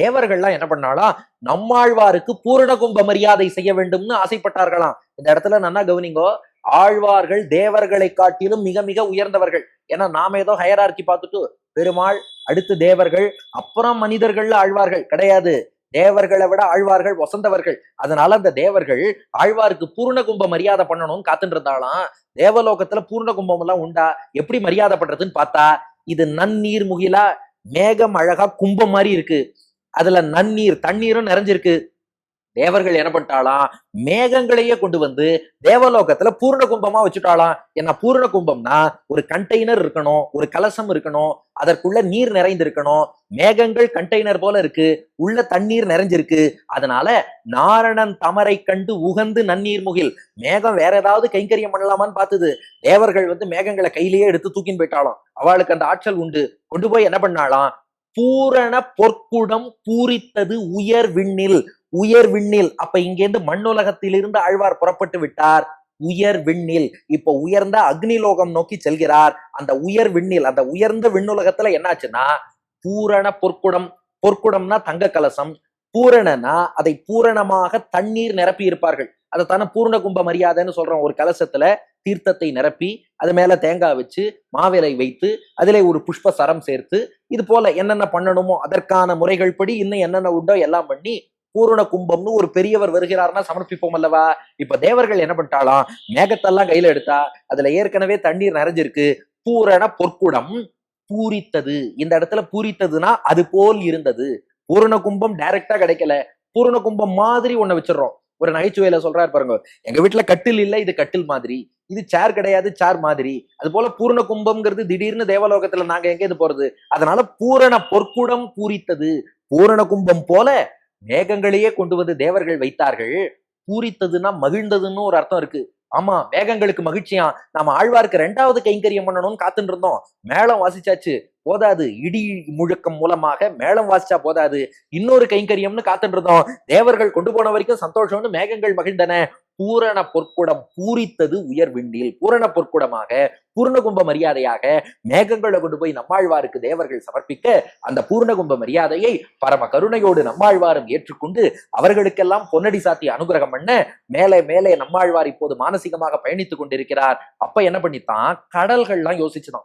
தேவர்கள்லாம் என்ன பண்ணாலாம் நம்மாழ்வாருக்கு பூரண கும்ப மரியாதை செய்ய வேண்டும்னு ஆசைப்பட்டார்களாம். இந்த இடத்துல நன்னா கவனிங்கோ. ஆழ்வார்கள் தேவர்களை காட்டிலும் மிக மிக உயர்ந்தவர்கள். ஏன்னா நாம ஏதோ ஹயரார்க்கி பார்த்துட்டு பெருமாள் அடுத்து தேவர்கள் அப்புறம் மனிதர்கள்ல ஆழ்வார்கள். கிடையாது. தேவர்களை விட ஆழ்வார்கள் வசந்தவர்கள். அதனால அந்த தேவர்கள் ஆழ்வாருக்கு பூர்ண கும்ப மரியாதை பண்ணணும்னு காத்துட்டு இருந்தாலாம் தேவலோகத்துல பூர்ண கும்பம் எல்லாம் உண்டா? எப்படி மரியாதை பண்றதுன்னு பார்த்தா இது நன்னீர் முகிலா மேகம் அழகா கும்பம் மாதிரி இருக்கு. அதுல நன்னீர் தண்ணீரும் நிறைஞ்சிருக்கு. தேவர்கள் என்ன பண்ணிட்டாலாம் மேகங்களையே கொண்டு வந்து தேவலோகத்துல பூர்ண கும்பமா வச்சுட்டாலாம் என்ன பூர்ண கும்பம்னா ஒரு கண்டெய்னர் இருக்கணும் ஒரு கலசம் இருக்கணும் அதற்குள்ள நீர் நிறைந்திருக்கணும். மேகங்கள் கண்டெய்னர் போல இருக்கு உள்ள தண்ணீர் நிறைஞ்சிருக்கு. அதனால நாரணன் தமரை கண்டு உகந்து நன்னீர் முகில். மேகம் வேற ஏதாவது கைங்கரியம் பண்ணலாமான்னு பார்த்தது தேவர்கள் வந்து மேகங்களை கையிலேயே எடுத்து தூக்கின்னு போயிட்டாலும் அவளுக்கு அந்த ஆற்றல் உண்டு. கொண்டு போய் என்ன பண்ணாலாம் பூரண பொற்குடம் பூரித்தது உயர் விண்ணில். உயர் விண்ணில். அப்ப இங்கேருந்து மண்ணுலகத்திலிருந்து ஆழ்வார் புறப்பட்டு விட்டார். உயர் விண்ணில். இப்ப உயர்ந்த அக்னிலோகம் நோக்கி செல்கிறார். அந்த உயர் விண்ணில் அந்த உயர்ந்த விண்ணுலகத்துல என்னாச்சுன்னா பூரண பொற்குடம். பொற்குடம்னா தங்க கலசம். பூரணனா அதை பூரணமாக தண்ணீர் நிரப்பி இருப்பார்கள். அதை தானே பூர்ண கும்ப மரியாதைன்னு சொல்றோம். ஒரு கலசத்துல தீர்த்தத்தை நிரப்பி அது மேல தேங்காய் வச்சு மாவிலை வைத்து அதிலே ஒரு புஷ்ப சரம் சேர்த்து இது போல என்னென்ன பண்ணணுமோ அதற்கான முறைகள் படி இன்னும் என்னென்ன உண்டோ எல்லாம் பண்ணி பூரண கும்பம்னு ஒரு பெரியவர் வருகிறார்னா சமர்ப்பிப்போம் அல்லவா? இப்ப தேவர்கள் என்ன பண்ணிட்டாலாம்? மேகத்தெல்லாம் கையில எடுத்தா அதுல ஏற்கனவே தண்ணீர் நிறைஞ்சிருக்கு. பூரண பொற்குடம் பூரித்தது. இந்த இடத்துல பூரித்ததுன்னா அது போல் இருந்தது. பூரண கும்பம் டைரக்டா கிடைக்கல. பூரண கும்பம் மாதிரி ஒண்ணு வச்சிடுறோம். ஒரு நகைச்சுவையில சொல்றாரு பாருங்க. எங்க வீட்டுல கட்டில் இல்ல இது கட்டில் மாதிரி. இது சேர் கிடையாது சேர் மாதிரி. அது போல பூரண கும்பம்ங்கிறது திடீர்னு தேவலோகத்துல நாங்க எங்க இது போறது? அதனால பூரண பொற்குடம் பூரித்தது. பூரண கும்பம் போல மேகங்களையே கொண்டு வந்து தேவர்கள் வைத்தார்கள். பூரித்ததுன்னா மகிழ்ந்ததுன்னு ஒரு அர்த்தம் இருக்கு. ஆமா மேகங்களுக்கு மகிழ்ச்சியா? நாம ஆழ்வாருக்கு ரெண்டாவது கைங்கரியம் பண்ணணும்னு காத்துட்டு இருந்தோம் மேளம் வாசிச்சாச்சு போதாது. இடி முழக்கம் மூலமாக மேளம் வாசிச்சா போதாது. இன்னொரு கைங்கரியம்னு காத்துட்டு இருந்தோம் தேவர்கள் கொண்டு போன வரைக்கும் சந்தோஷம்னு மேகங்கள் மகிழ்ந்தன. பூரண பொற்குடம் பூரித்தது உயர் விண்டில் பூரண பொற்குடமாக பூர்ணகும்ப மரியாதையாக மேகங்களை கொண்டு போய் நம்மாழ்வாருக்கு தேவர்கள் சமர்ப்பிக்க அந்த பூர்ணகும்ப மரியாதையை பரம கருணையோடு நம்மாழ்வாரும் ஏற்றுக்கொண்டு அவர்களுக்கெல்லாம் பொன்னடி சாத்தி அனுகிரகம் பண்ண மேலே மேலே நம்மாழ்வார் இப்போது மானசீகமாக பயணித்துக் கொண்டிருக்கிறார். அப்ப என்ன பண்ணித்தான்? கடல்கள்லாம் யோசிச்சுதான்.